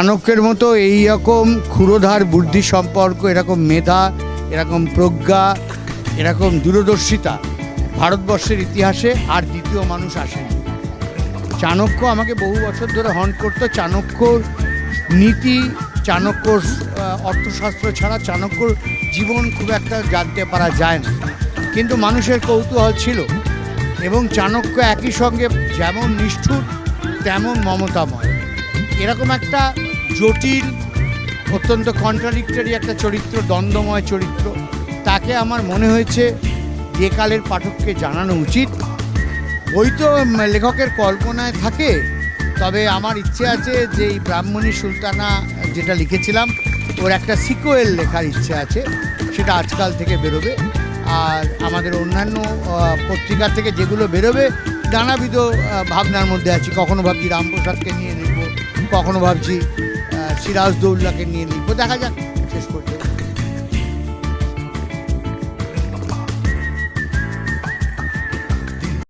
চাণক্যের মতো এই রকম ক্ষুরোধার বুদ্ধি সম্পর্ক, এরকম মেধা, এরকম প্রজ্ঞা, এরকম দূরদর্শিতা ভারতবর্ষের ইতিহাসে আর দ্বিতীয় মানুষ আসেনি। চাণক্য আমাকে বহু বছর ধরে হন্ট করতো। চাণক্যর নীতি, চাণক্যর অর্থশাস্ত্র ছাড়া চাণক্যর জীবন খুব একটা জানতে পারা যায় না। কিন্তু মানুষের কৌতূহল ছিল এবং চাণক্য একই সঙ্গে যেমন নিষ্ঠুর, তেমন মমতাময়। এরকম একটা জটিল, অত্যন্ত কন্ট্রাডিক্টরি একটা চরিত্র, দ্বন্দ্বময় চরিত্র। তাকে আমার মনে হয়েছে যে কালের পাঠককে জানানো উচিত। বই তো লেখকের কল্পনায় থাকে, তবে আমার ইচ্ছে আছে যে এই ব্রাহ্মণী সুলতানা যেটা লিখেছিলাম, ওর একটা সিকোয়েল লেখার ইচ্ছে আছে, সেটা আজকাল থেকে বেরোবে। আর আমাদের অন্যান্য পত্রিকা থেকে যেগুলো বেরোবে, নানাবিধ ভাবনার মধ্যে আছি। কখনো ভাবছি রামপ্রসাদকে নিয়ে লিখব কখনো ভাবছি সিরাজদৌল্লাকে নিয়ে লিখব দেখা যাক শেষ পর্যন্ত